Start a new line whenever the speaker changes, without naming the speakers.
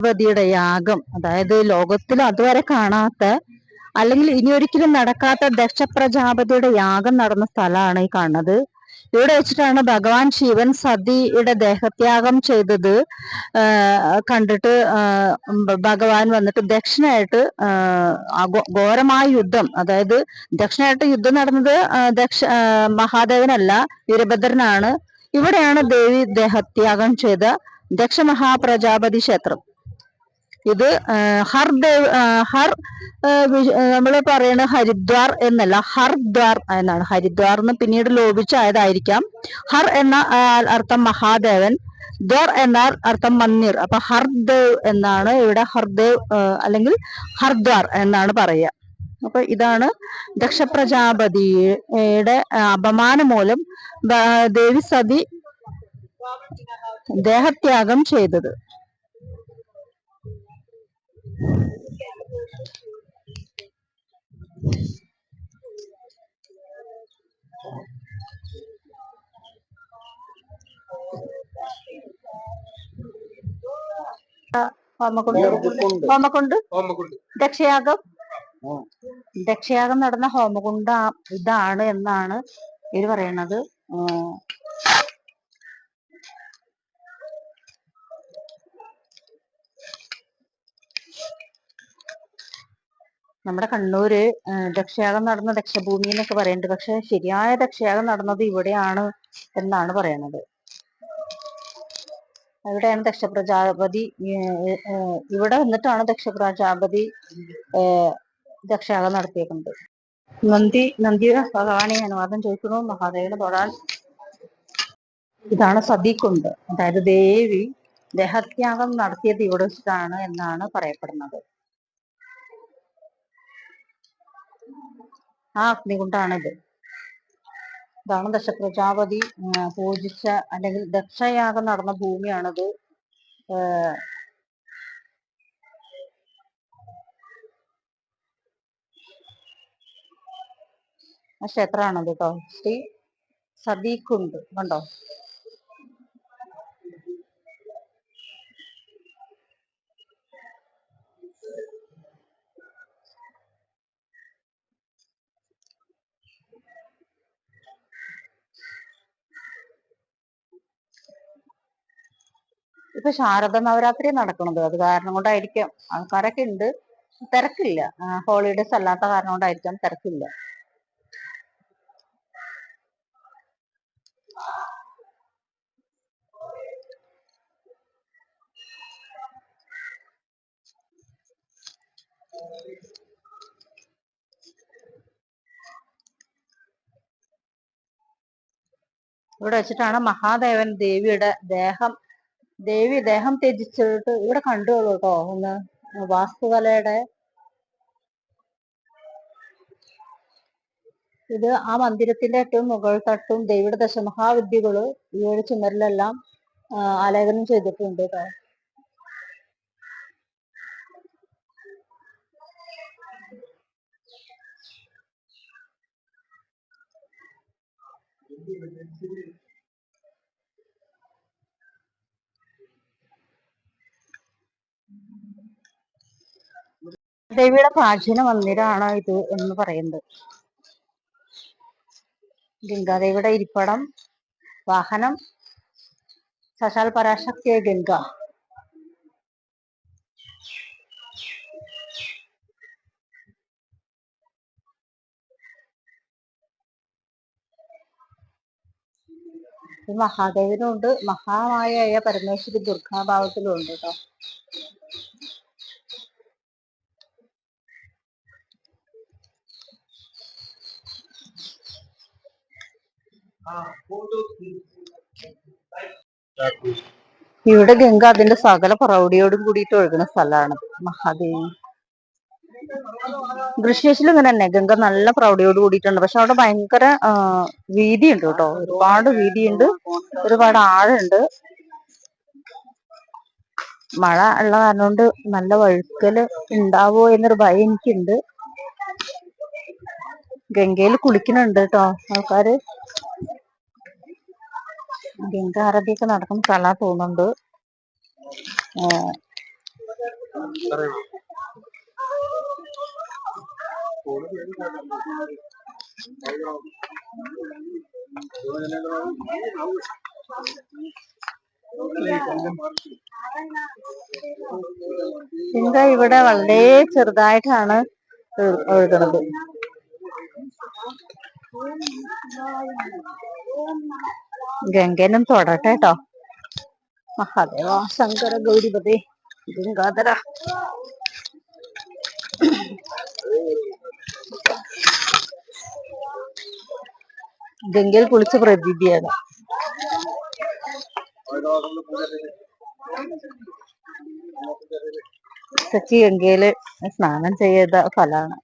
ഭഗവതിയുടെ യാഗം അതായത് ലോകത്തിൽ അതുവരെ കാണാത്ത അല്ലെങ്കിൽ ഇനി ഒരിക്കലും നടക്കാത്ത ദക്ഷ പ്രജാപതിയുടെ യാഗം നടന്ന സ്ഥലമാണ് ഈ കാണുന്നത്. ഇവിടെ വെച്ചിട്ടാണ് ഭഗവാൻ ശിവൻ സതിയുടെ ദേഹത്യാഗം ചെയ്തത്. കണ്ടിട്ട് ഭഗവാൻ വന്നിട്ട് ദക്ഷിണായിട്ട് ഘോരമായ യുദ്ധം അതായത് ദക്ഷിണായിട്ട് യുദ്ധം നടന്നത് ദക്ഷ മഹാദേവനല്ല വീരഭദ്രനാണ്. ഇവിടെയാണ് ദേവി ദേഹത്യാഗം ചെയ്ത ദക്ഷ മഹാപ്രജാപതി ക്ഷേത്രം. ഇത് ഹർ ദേവ് ഹർ നമ്മൾ പറയുന്നത് ഹരിദ്വാർ എന്നല്ല ഹർദ്വാർ എന്നാണ്. ഹരിദ്വാർ എന്ന് പിന്നീട് ലോപിച്ചായതായിരിക്കാം. ഹർ എന്ന അർത്ഥം മഹാദേവൻ. ദ്വാർ എന്നാൽ അർത്ഥം മന്ദിർ അപ്പൊ ഹർദേവ് എന്നാണ് ഇവിടെ ഹർദേവ് അല്ലെങ്കിൽ ഹർദ്വാർ എന്നാണ് പറയുക. അപ്പൊ ഇതാണ് ദക്ഷപ്രജാപതിയുടെ പ്രജാപതിയുടെ അപമാനം മൂലം ദേവി സതി ദേഹത്യാഗം ചെയ്തത്. ഹോമകുണ്ട്. ദക്ഷയാഗം. ദക്ഷയാഗം നടന്ന ഹോമകുണ്ട ഇതാണ് എന്നാണ് ഇവർ പറയണത്. നമ്മുടെ കണ്ണൂര് ദക്ഷയാഗം നടന്ന ദക്ഷഭൂമി എന്നൊക്കെ പറയുന്നുണ്ട് പക്ഷെ ശരിയായ ദക്ഷയാഗം നടന്നത് ഇവിടെയാണ് എന്നാണ് പറയുന്നത് ഇവിടെയാണ് ദക്ഷപ്രജാപതി ഏർ, ഏർ, ഇവിടെ വന്നിട്ടാണ് ദക്ഷപ്രജാപതി ഏർ, ദക്ഷയാഗം നടത്തിയേക്കുന്നത്. നന്ദി നന്ദി ഭഗവാനെ അനുവാദം ചോദിക്കുന്നു. മഹാദേവന് തൊഴാൻ. ഇതാണ് സതിക്കുണ്ട്. അതായത് ദേവി ദേഹത്യാഗം നടത്തിയത് ഇവിടെ വെച്ചിട്ടാണ് എന്നാണ് പറയപ്പെടുന്നത്. ആ അഗ്നികുണ്ടാണിത് ഇതാണ് ദക്ഷ പ്രജാപതി പൂജിച്ച അല്ലെങ്കിൽ ദക്ഷയാഗം നടന്ന ഭൂമിയാണിത്. ആ ക്ഷേത്രമാണത് കേട്ടോ ശ്രീ സതീക്കുണ്ട്. കണ്ടോ? ഇപ്പൊ ശാരദ നവരാത്രി നടക്കണത്. അത് കാരണം കൊണ്ടായിരിക്കാം. ആൾക്കാരൊക്കെ ഉണ്ട് തിരക്കില്ല. ഹോളിഡേസ് അല്ലാത്ത കാരണം കൊണ്ടായിരിക്കാം തിരക്കില്ല. ഇവിടെ വെച്ചിട്ടാണ് മഹാദേവൻ ദേവിയുടെ ദേഹം ദേവി ദേഹം ത്യജിച്ചിട്ട് ഇവിടെ കണ്ടുള്ളൂ കേട്ടോ ഒന്ന്. വാസ്തുകലയുടെ ഇത് ആ മന്ദിരത്തിന്റെ ഏറ്റവും മുകൾ തട്ടും ദേവിയുടെ ദശമഹാവിദ്യകൾ ഈ ഒരു ചുമരിലെല്ലാം ആലേഖനം ചെയ്തിട്ടുണ്ട് കേട്ടോ ദേവിയുടെ പ്രാചീന മന്ദിരമാണ് ഇത് എന്ന് പറയുന്നത്. ഗംഗാദേവിയുടെ ഇരിപ്പടം വാഹനം സശാൽ പരാശക്തിയ ഗംഗ. ഇത് മഹാദേവനും ഉണ്ട് മഹാമായയായ പരമേശ്വരി ദുർഗാഭാവത്തിലും ഉണ്ട് കേട്ടോ. ഇവിടെ ഗംഗ അതിന്റെ സകല പ്രൗഢിയോടും കൂടിയിട്ട് ഒഴുകുന്ന സ്ഥലമാണ്. മഹാദേവി. ഋഷിയേശിലും ഇങ്ങനെ തന്നെ. ഗംഗ നല്ല പ്രൗഢിയോട് കൂടിയിട്ടുണ്ട്. പക്ഷെ അവിടെ ഭയങ്കര വീതിയുണ്ട് കേട്ടോ. ഒരുപാട് വീതിയുണ്ട്. ഒരുപാട് ആഴമുണ്ട്. മഴ ഉള്ള കാരണം കൊണ്ട് നല്ല വഴുക്കൽ ഉണ്ടാവോ എന്നൊരു ഭയം എനിക്കുണ്ട്. ഗംഗയിൽ കുളിക്കുന്നുണ്ട് കേട്ടോ ആൾക്കാര്. ഗംഗ ഒക്കെ നടക്കുന്ന സ്ഥലമാ തോന്നുന്നുണ്ട്. ആ, ഇവിടെ വളരെ ചെറുതായിട്ടാണ് ഒഴു- ഒഴുകുന്നത്. ഗംഗനും തൊടട്ടെ കേട്ടോ മഹാദേവ ശങ്കര ഗൗരിപതി ഗംഗാധര. ഗംഗയിൽ കുളിച്ച് പ്രതീതിയാണ് സച്ചി ഗംഗയിൽ സ്നാനം ചെയ്ത ഫലാണ്.